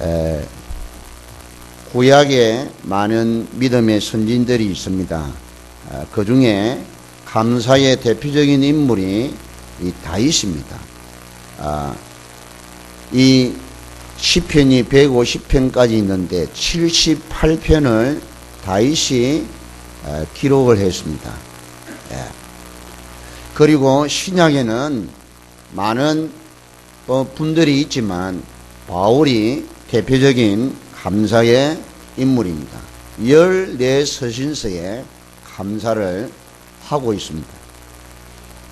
에, 구약에 많은 믿음의 선진들이 있습니다. 아, 그 중에 감사의 대표적인 인물이 이 다윗입니다. 아, 이 시편이 150편까지 있는데 78편을 다윗이 에, 기록을 했습니다. 예. 그리고 신약에는 많은 어, 분들이 있지만 바울이 대표적인 감사의 인물입니다. 14서신서에 감사를 하고 있습니다.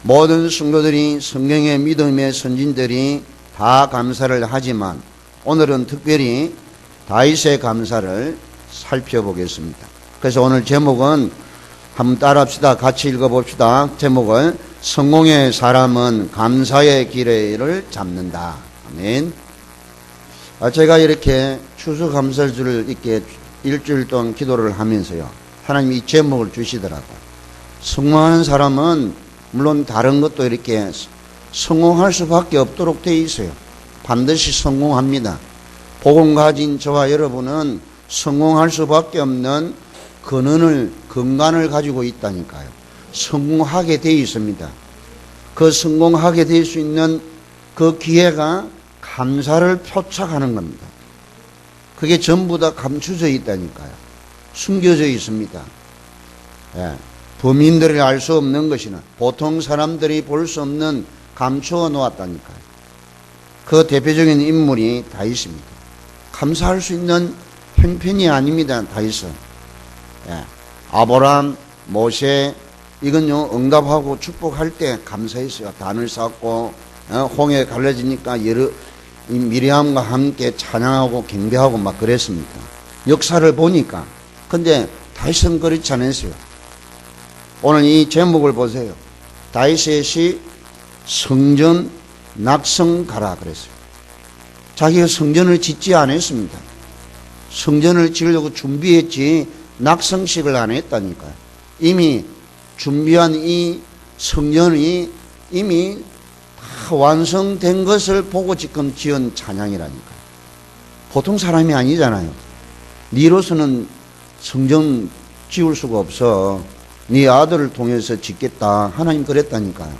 모든 성도들이 성경의 믿음의 선진들이 다 감사를 하지만 오늘은 특별히 다윗의 감사를 살펴보겠습니다. 그래서 오늘 제목은 한번 따라합시다. 같이 읽어봅시다. 제목을 성공의 사람은 감사의 길을 잡는다. 아멘. 아, 제가 이렇게 추수감사주를 이렇게 일주일 동안 기도를 하면서요. 하나님이 이 제목을 주시더라고요. 성공하는 사람은 물론 다른 것도 이렇게 성공할 수밖에 없도록 되어 있어요. 반드시 성공합니다. 복음 가진 저와 여러분은 성공할 수밖에 없는 근원을 근간을 가지고 있다니까요. 성공하게 되어 있습니다. 그 성공하게 될 수 있는 그 기회가 감사를 표착하는 겁니다. 그게 전부 다 감추져 있다니까요. 숨겨져 있습니다. 예. 범인들이 알 수 없는 것이나 보통 사람들이 볼 수 없는 감추어 놓았다니까요. 그 대표적인 인물이 다윗입니다. 감사할 수 있는 형편이 아닙니다. 다윗은. 예. 아브람, 모세, 이건요, 응답하고 축복할 때 감사했어요. 단을 쌓고, 어, 홍해 갈라지니까 여러, 이 미리암과 함께 찬양하고 경배하고 막 그랬습니다. 역사를 보니까. 근데 다윗은 그렇지 않았어요. 오늘 이 제목을 보세요. 시 성전 낙성 가라 그랬어요. 자기가 성전을 짓지 않았습니다. 성전을 지으려고 준비했지 낙성식을 안 했다니까요. 이미 준비한 이 성전이 이미 다 완성된 것을 보고 지금 지은 찬양이라니까요. 보통 사람이 아니잖아요. 니로서는 성전 지을 수가 없어. 네 아들을 통해서 짓겠다. 하나님 그랬다니까요.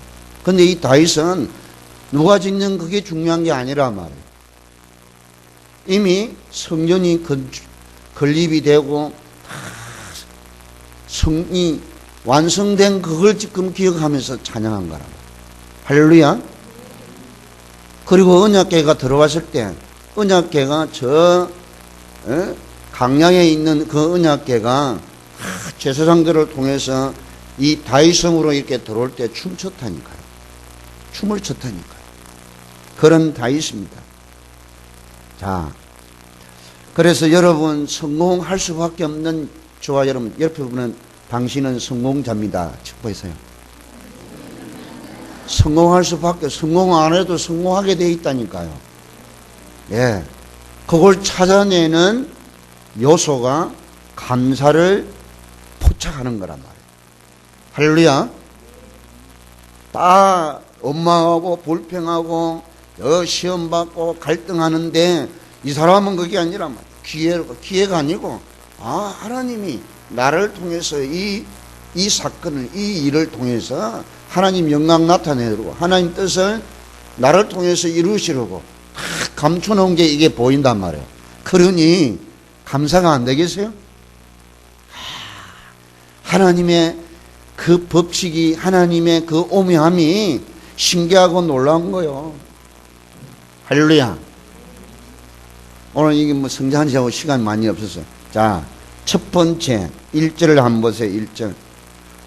근데 이 다윗은 누가 짓는 그게 중요한 게 아니라 말이에요. 이미 성전이 건립이 되고 성이 완성된 그걸 지금 기억하면서 찬양한 거라고. 할렐루야. 그리고 언약계가 들어왔을 때 언약계가 저 에? 강량에 있는 그 언약계가 제사장들을 통해서 이 다윗성으로 이렇게 들어올 때 춤췄다니까요. 춤을 췄다니까요. 그런 다윗입니다. 자, 그래서 여러분 성공할 수밖에 없는 저와 여러분 옆에 보면 당신은 성공자입니다. 축복해서요. 성공할 수밖에 성공 안 해도 성공하게 돼 있다니까요. 예, 그걸 찾아내는 요소가 감사를 포착하는 거란 말이에요. 할렐루야. 다 엄마하고 불평하고 여 시험 받고 갈등하는데 이 사람은 그게 아니라 기회, 기회가 아니고 아 하나님이 나를 통해서 이, 이 사건을 이 일을 통해서 하나님 영광 나타내고 하나님 뜻을 나를 통해서 이루시려고 다 감춰놓은 게 이게 보인단 말이에요. 그러니 감사가 안 되겠어요? 하나님의 그 법칙이 하나님의 그 오묘함이 신기하고 놀라운 거요. 할렐루야. 오늘 이게 뭐 성장하자고 시간 많이 없어서. 자, 첫 번째, 1절을 한번 보세요, 1절.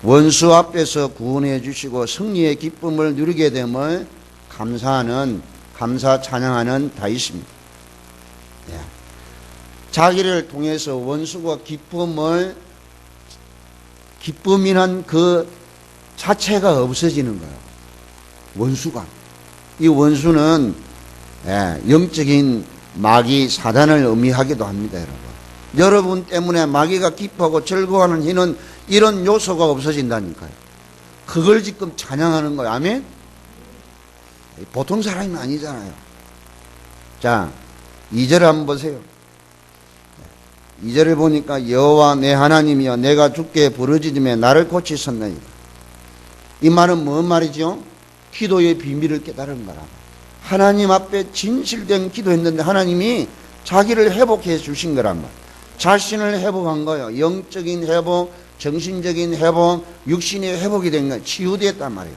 원수 앞에서 구원해 주시고 승리의 기쁨을 누리게 됨을 감사하는, 감사 찬양하는 다윗입니다. 예. 자기를 통해서 원수가 기쁨을, 기쁨이란 그 자체가 없어지는 거예요. 원수가. 이 원수는 예, 영적인 마귀 사단을 의미하기도 합니다, 여러분. 여러분 때문에 마귀가 기뻐하고 즐거워하는 이는 이런 요소가 없어진다니까요. 그걸 지금 찬양하는 거예요. 아멘? 보통 사람이 아니잖아요. 자, 이절 한번 보세요. 이절을 보니까 여호와 내 하나님이여 내가 죽게 부르짖음에 나를 고치셨나이다. 이 말은 뭔 말이죠? 기도의 비밀을 깨달은 거라. 하나님 앞에 진실된 기도했는데 하나님이 자기를 회복해 주신 거란 말. 자신을 회복한 거예요. 영적인 회복, 정신적인 회복, 육신의 회복이 된 거예요. 치유됐단 말이에요.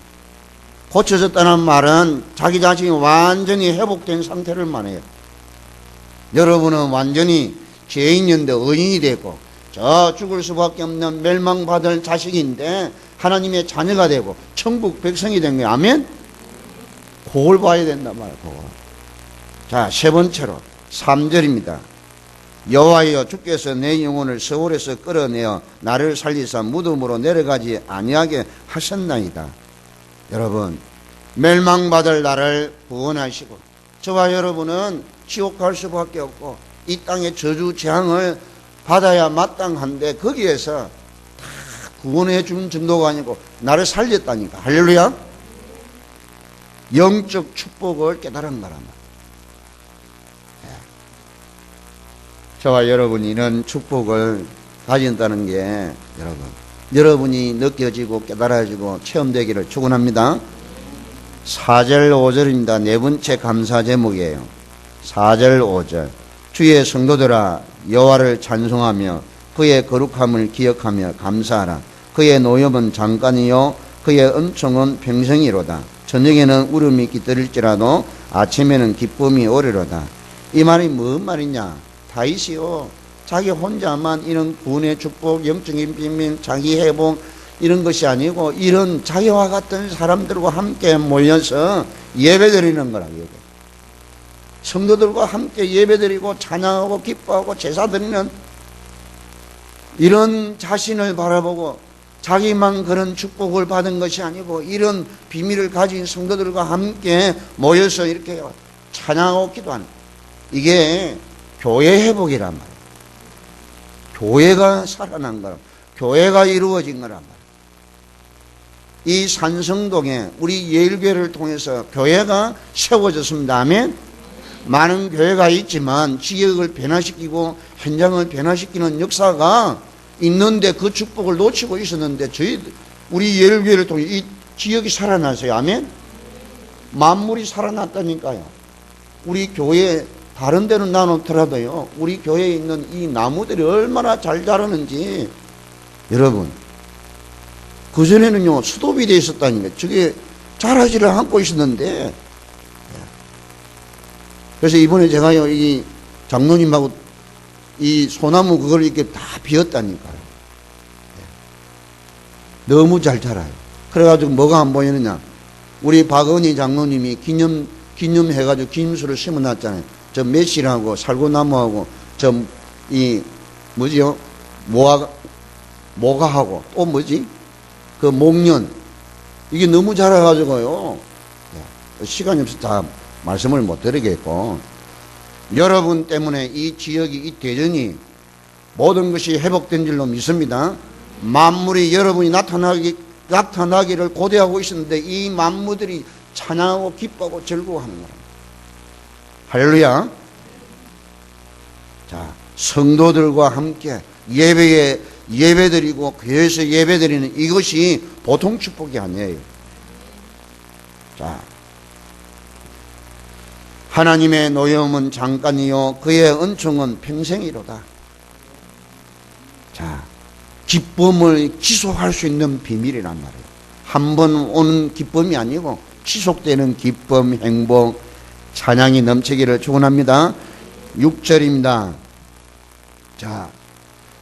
고쳐졌다는 말은 자기 자신이 완전히 회복된 상태를 말해요. 여러분은 완전히 죄인인데 의인이 되고 저 죽을 수밖에 없는 멸망받을 자식인데 하나님의 자녀가 되고 천국 백성이 된 거예요. 아멘? 그걸 봐야 된단 말이에요. 그걸. 자, 세 번째로 3절입니다. 여호와여 주께서 내 영혼을 서울에서 끌어내어 나를 살리사 무덤으로 내려가지 아니하게 하셨나이다. 여러분 멸망받을 나를 구원하시고 저와 여러분은 지옥 갈 수밖에 없고 이 땅의 저주 재앙을 받아야 마땅한데 거기에서 다 구원해 준 정도가 아니고 나를 살렸다니까. 할렐루야. 영적 축복을 깨달은 거란 말이야 저와 여러분이 이런 축복을 가진다는 게 여러분 여러분이 느껴지고 깨달아지고 체험되기를 축원합니다. 4절 5절입니다. 네 번째 감사 제목이에요. 4절 5절 주의 성도들아 여호와를 찬송하며 그의 거룩함을 기억하며 감사하라. 그의 노염은 잠깐이요 그의 은총은 평생이로다. 저녁에는 울음이 깃들일지라도 아침에는 기쁨이 오리로다. 이 말이 뭔 말이냐? 다윗이요. 자기 혼자만 이런 구원의 축복, 영적인 비밀, 자기 회복 이런 것이 아니고 이런 자기와 같은 사람들과 함께 모여서 예배드리는 거라 예배. 성도들과 함께 예배드리고 찬양하고 기뻐하고 제사 드리는 이런 자신을 바라보고 자기만 그런 축복을 받은 것이 아니고 이런 비밀을 가진 성도들과 함께 모여서 이렇게 찬양하고 기도하는 이게 교회 회복이란 말이에요. 교회가 살아난 거라. 교회가 이루어진 거란 말이에요. 이 산성동에 우리 예일교회를 통해서 교회가 세워졌습니다. 아멘. 많은 교회가 있지만 지역을 변화시키고 현장을 변화시키는 역사가 있는데 그 축복을 놓치고 있었는데 저희 우리 예일교회를 통해 이 지역이 살아났어요. 아멘. 만물이 살아났다니까요. 우리 교회 다른 데는 나놓더라도요. 우리 교회에 있는 이 나무들이 얼마나 잘 자라는지. 여러분 그전에는요 수도비 돼 있었다니까. 저게 자라지를 않고 있었는데. 그래서 이번에 제가요 이 장로님하고 이 소나무 그걸 이렇게 다 비웠다니까요 너무 잘 자라요. 그래가지고 뭐가 안 보이느냐. 우리 박은희 장로님이 기념 기념해가지고 김수를 심어놨잖아요 저 매실하고 살구나무하고 저 이 뭐지요 모아 모가하고 또 뭐지? 그 목련. 이게 너무 자라가지고요. 예, 시간이 없어서 다 말씀을 못 드리겠고. 여러분 때문에 이 지역이 이 대전이 모든 것이 회복된 줄로 믿습니다. 만물이 여러분이 나타나기 나타나기를 고대하고 있었는데 이 만물들이 찬양하고 기뻐하고 즐거워하는 거라. 할렐루야. 자, 성도들과 함께 예배에 예배드리고 교회에서 예배드리는 이것이 보통 축복이 아니에요. 자, 하나님의 노여움은 잠깐이요 그의 은총은 평생이로다. 자, 기쁨을 지속할 수 있는 비밀이란 말이에요. 한 번 오는 기쁨이 아니고 지속되는 기쁨, 행복, 찬양이 넘치기를 축원합니다. 6절입니다. 자,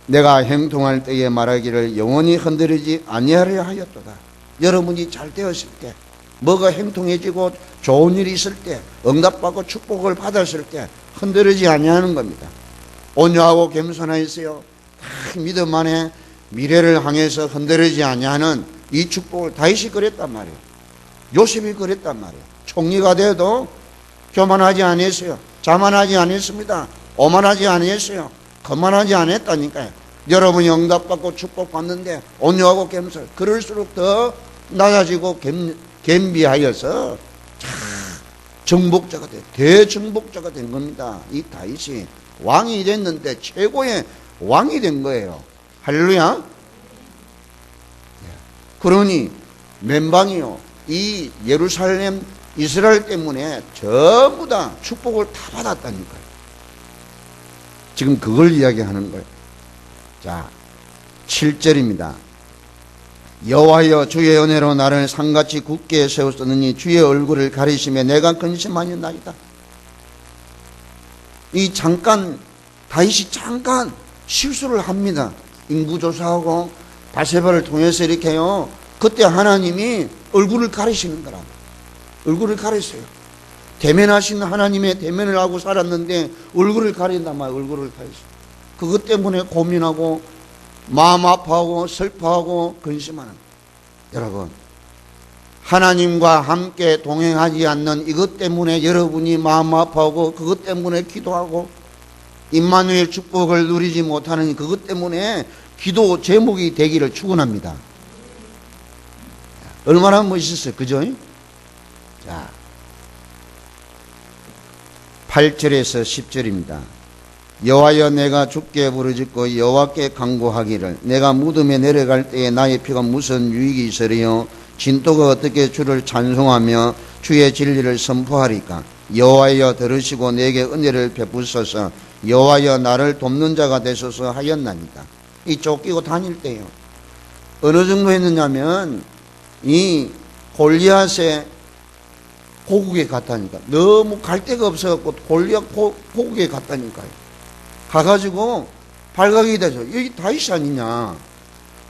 내가 행동할 때에 말하기를 영원히 흔들리지 아니하려 하였도다. 여러분이 잘 되었을 때, 뭐가 행통해지고 좋은 일이 있을 때, 응답받고 축복을 받았을 때 흔들리지 아니하는 겁니다. 온유하고 겸손하였어요. 다 믿음 안에 미래를 향해서 흔들리지 아니하는 이 축복을 다윗이 그랬단 말이에요. 요셉이 그랬단 말이에요. 총리가 돼도 교만하지 아니했어요. 자만하지 아니했습니다. 오만하지 아니했어요. 거만하지 않았다니까요. 여러분이 응답받고 축복받는데 온유하고 겸손 그럴수록 더 낮아지고 겸, 겸비하여서 참 정복자가 돼 대정복자가 된 겁니다. 이 다윗이 왕이 됐는데 최고의 왕이 된 거예요. 할렐루야. 그러니 맨방이요. 이 예루살렘 이스라엘 때문에 전부 다 축복을 다 받았다니까요. 지금 그걸 이야기하는 거예요. 자, 7절입니다. 여호와여 주의 은혜로 나를 상같이 굳게 세웠으니 주의 얼굴을 가리시며 내가 근심하였나이다. 이 잠깐 다윗이 잠깐 실수를 합니다. 인구 조사하고 바세바를 통해서 이렇게요. 그때 하나님이 얼굴을 가리시는 거라. 얼굴을 가렸어요. 대면하신 하나님의 대면을 하고 살았는데 얼굴을 가린단 말이에요. 얼굴을 가렸어요. 그것 때문에 고민하고 마음 아파하고 슬퍼하고 근심하는 여러분 하나님과 함께 동행하지 않는 이것 때문에 여러분이 마음 아파하고 그것 때문에 기도하고 임마누엘 축복을 누리지 못하는 그것 때문에 기도 제목이 되기를 축원합니다. 얼마나 멋있었어요. 그죠? 자. 8절에서 10절입니다. 여호와여 내가 죽게 부르짖고 여호와께 간구하기를 내가 무덤에 내려갈 때에 나의 피가 무슨 유익이 있으리요? 진토가 어떻게 주를 찬송하며 주의 진리를 선포하리까? 여호와여 들으시고 내게 은혜를 베푸소서. 여호와여 나를 돕는 자가 되소서 하였나니까. 이 쫓기고 다닐 때요. 어느 정도 했느냐면 이 골리앗의 고국에 갔다니까 너무 갈 데가 없어갖고 골리앗 고, 고국에 갔다니까요 가가지고 발각이 되죠. 여기 다윗이 아니냐.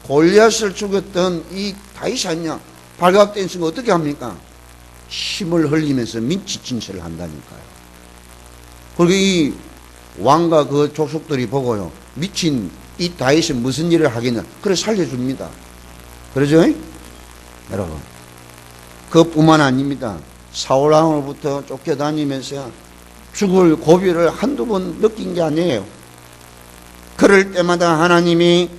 골리앗을 죽였던 이 다윗이 아니냐. 발각된 순간 어떻게 합니까? 힘을 흘리면서 민치 진세를 한다니까요. 그리고 이 왕과 그 족속들이 보고요. 미친 이 다윗이 무슨 일을 하겠냐. 그래 살려줍니다. 그러죠? 여러분. 그뿐만 아닙니다. 사울 왕으로부터 쫓겨다니면서 죽을 고비를 한두 번 느낀 게 아니에요. 그럴 때마다 하나님이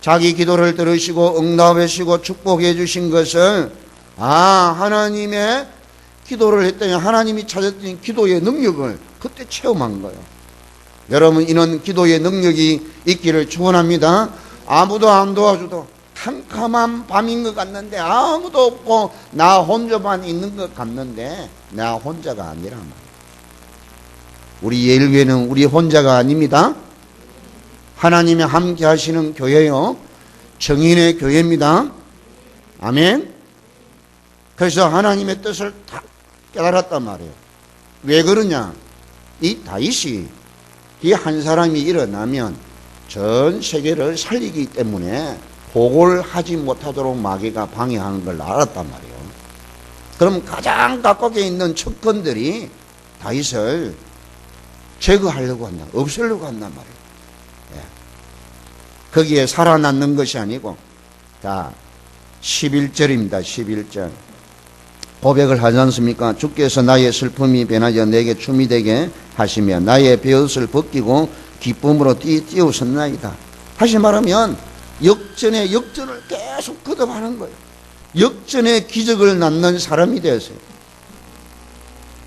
자기 기도를 들으시고 응답하시고 축복해 주신 것을 아 하나님의 기도를 했더니 하나님이 찾았더니 기도의 능력을 그때 체험한 거예요. 여러분 이런 기도의 능력이 있기를 축원합니다. 아무도 안 도와줘도 캄캄한 밤인 것 같는데 아무도 없고 나 혼자만 있는 것 같는데 나 혼자가 아니란 말이에요. 우리 예일교회는 우리 혼자가 아닙니다. 하나님이 함께 하시는 교회요. 정인의 교회입니다. 아멘. 그래서 하나님의 뜻을 다 깨달았단 말이에요. 왜 그러냐? 이 다윗이 이 한 사람이 일어나면 전 세계를 살리기 때문에 복을 하지 못하도록 마귀가 방해하는 걸 알았단 말이에요. 그럼 가장 가깝게 있는 척건들이 다윗을 제거하려고 한다. 없애려고 한단 말이에요. 예. 거기에 살아남는 것이 아니고, 자, 11절입니다. 11절. 고백을 하지 않습니까? 주께서 나의 슬픔이 변하여 내게 춤이 되게 하시며 나의 베옷을 벗기고 기쁨으로 뛰, 뛰어섰나이다. 다시 말하면 역전의 역전을 계속 거듭하는 거예요. 역전의 기적을 낳는 사람이 되었어요.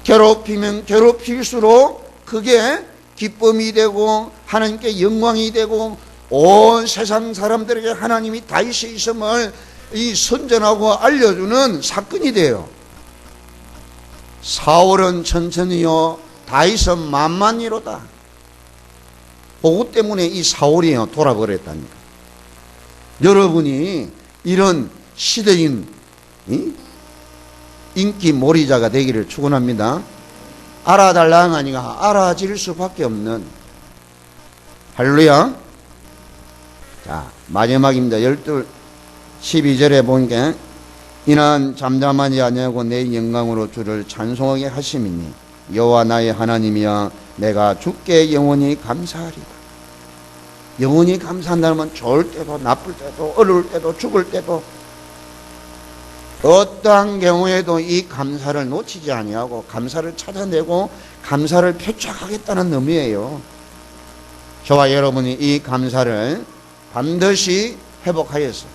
괴롭히면 괴롭힐수록 그게 기쁨이 되고 하나님께 영광이 되고 온 세상 사람들에게 하나님이 다윗의 있음을 이 선전하고 알려주는 사건이 돼요. 사울은 천천히요, 다윗은 만만히로다. 그것 때문에 이 사울이요 돌아버렸다니까. 여러분이 이런 시대인 인기 몰이자가 되기를 축원합니다. 알아달라는 아니가 알아질 수밖에 없는 할렐루야. 자, 마지막입니다. 12, 12절에 보니까 이는 잠잠하지 아니하고 내 영광으로 주를 찬송하게 하심이니 여호와 나의 하나님이여 내가 주께 영원히 감사하리다. 영원히 감사한다면 좋을 때도 나쁠 때도 어려울 때도 죽을 때도 어떠한 경우에도 이 감사를 놓치지 아니하고 감사를 찾아내고 감사를 표착하겠다는 의미예요. 저와 여러분이 이 감사를 반드시 회복하였어요.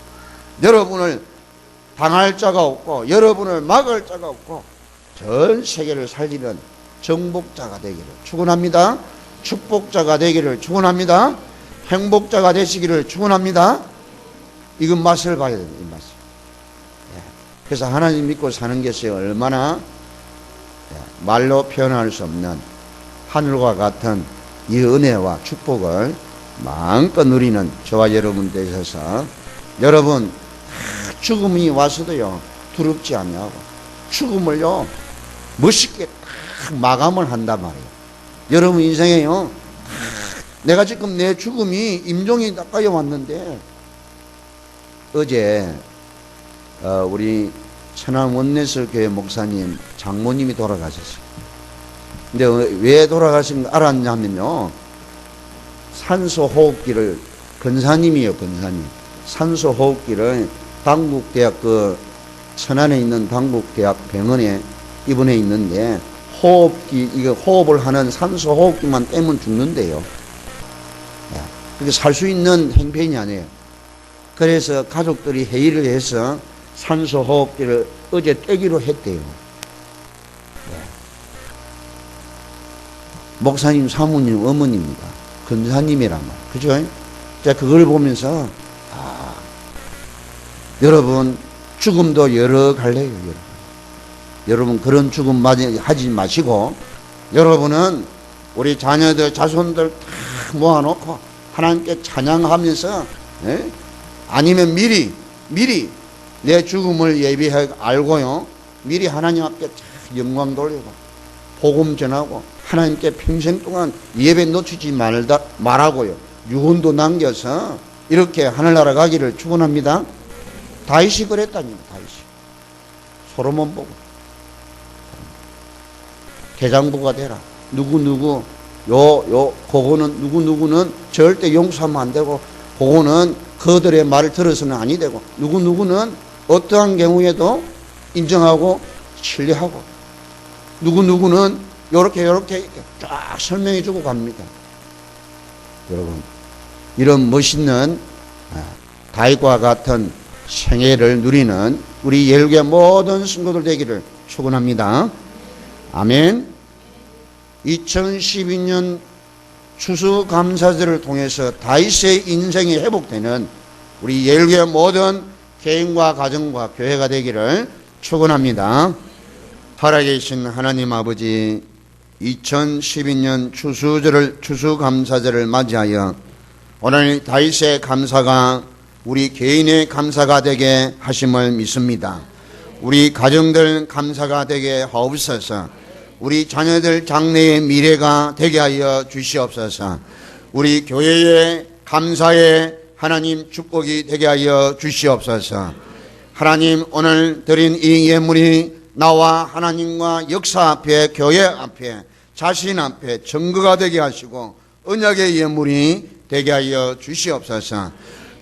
여러분을 당할 자가 없고 여러분을 막을 자가 없고 전 세계를 살리는 정복자가 되기를 축원합니다. 축복자가 되기를 축원합니다. 행복자가 되시기를 축원합니다. 이건 맛을 봐야 됩니다. 이 맛을. 예. 그래서 하나님 믿고 사는 것이 얼마나 예, 말로 표현할 수 없는 하늘과 같은 이 은혜와 축복을 마음껏 누리는 저와 여러분 되셔서 여러분 다 죽음이 와서도요 두렵지 아니하고 죽음을요 멋있게 딱 마감을 한단 말이에요. 여러분 인생에요 내가 지금 내 죽음이 임종이 가까이 왔는데 어제 어, 우리 천안 원내설 교회 목사님 장모님이 돌아가셨어요. 근데 왜 돌아가신 거 알았냐면요. 산소 호흡기를 근사님이요 근사님. 산소 호흡기를 당국대학 그 천안에 있는 당국대학 병원에 입원해 있는데 호흡기 이거 호흡을 하는 산소 호흡기만 떼면 죽는데요. 그게 살 수 있는 행편이 아니에요. 그래서 가족들이 회의를 해서 산소 호흡기를 어제 떼기로 했대요. 네. 목사님, 사모님, 어머니입니다. 근사님이란 말. 그죠? 자, 그걸 보면서, 아, 여러분, 죽음도 여러 갈래요, 여러분. 여러분, 그런 죽음 하지 마시고, 여러분은 우리 자녀들, 자손들 다 모아놓고, 하나님께 찬양하면서, 예? 아니면 미리, 미리 내 죽음을 예비해 알고요. 미리 하나님 앞에 참 영광 돌리고, 복음 전하고, 하나님께 평생 동안 예배 놓치지 말다, 말하고요. 유언도 남겨서 이렇게 하늘나라 가기를 축원합니다. 다윗이 그랬다니까, 다윗이. 소로몬 보고. 대장부가 되라. 누구 누구, 요, 요, 그거는, 누구누구는 절대 용서하면 안 되고, 그거는 그들의 말을 들어서는 아니 되고, 누구누구는 어떠한 경우에도 인정하고, 신뢰하고, 누구누구는 요렇게, 요렇게 쫙 설명해 주고 갑니다. 여러분, 이런 멋있는 아, 다윗과 같은 생애를 누리는 우리 예루의 모든 성도들 되기를 축원합니다. 아멘. 2012년 추수감사절을 통해서 다윗의 인생이 회복되는 우리 예루의 모든 개인과 가정과 교회가 되기를 축원합니다. 살아계신 하나님 아버지 2012년 추수절을 추수감사절을 맞이하여 오늘 다윗의 감사가 우리 개인의 감사가 되게 하심을 믿습니다. 우리 가정들 감사가 되게 하옵소서. 우리 자녀들 장래의 미래가 되게 하여 주시옵소서. 우리 교회의 감사의 하나님 축복이 되게 하여 주시옵소서. 하나님 오늘 드린 이 예물이 나와 하나님과 역사 앞에 교회 앞에 자신 앞에 증거가 되게 하시고 언약의 예물이 되게 하여 주시옵소서.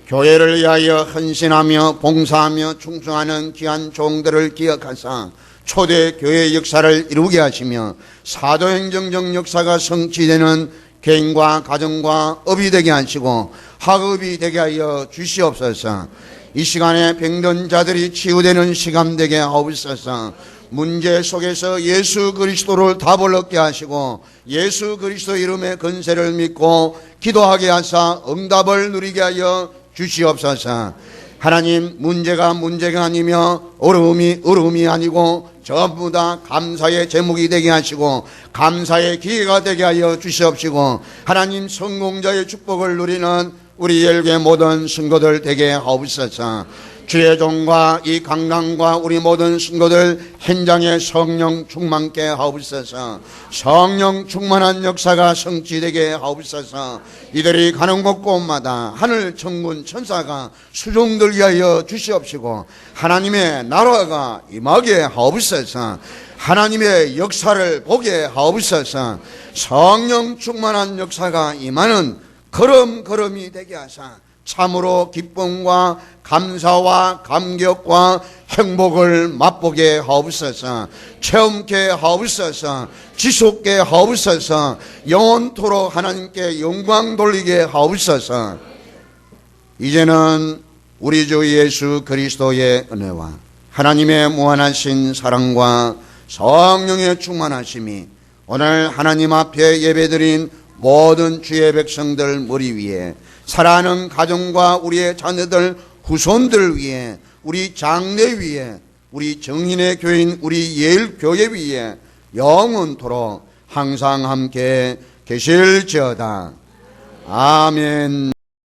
교회를 위하여 헌신하며 봉사하며 충성하는 귀한 종들을 기억하사 초대 교회 역사를 이루게 하시며 사도행정적 역사가 성취되는 개인과 가정과 업이 되게 하시고 학업이 되게 하여 주시옵소서. 이 시간에 병든 자들이 치유되는 시간 되게 하옵소서. 문제 속에서 예수 그리스도를 답을 얻게 하시고 예수 그리스도 이름의 건세를 믿고 기도하게 하사 응답을 누리게 하여 주시옵소서. 하나님 문제가 문제가 아니며 어려움이 어려움이 아니고 전부 다 감사의 제목이 되게 하시고 감사의 기회가 되게 하여 주시옵시고 하나님 성공자의 축복을 누리는 우리 열개 모든 신고들 되게 하옵소서. 주의 종과 이 강강과 우리 모든 신고들 현장에 성령 충만케 하옵소서. 성령 충만한 역사가 성취되게 하옵소서. 이들이 가는 곳 곳마다 하늘 천군 천사가 수종들게 하여 주시옵시고 하나님의 나라가 임하게 하옵소서. 하나님의 역사를 보게 하옵소서. 성령 충만한 역사가 임하는 걸음걸음이 되게 하사 참으로 기쁨과 감사와 감격과 행복을 맛보게 하옵소서. 체험케 하옵소서. 지속게 하옵소서. 영원토록 하나님께 영광 돌리게 하옵소서. 이제는 우리 주 예수 그리스도의 은혜와 하나님의 무한하신 사랑과 성령의 충만하심이 오늘 하나님 앞에 예배드린 모든 주의 백성들 머리 위에 사랑하는 가정과 우리의 자녀들 후손들 위에 우리 장례 위에 우리 정인의 교인 우리 예일 교회 위에 영원토록 항상 함께 계실지어다. 아멘.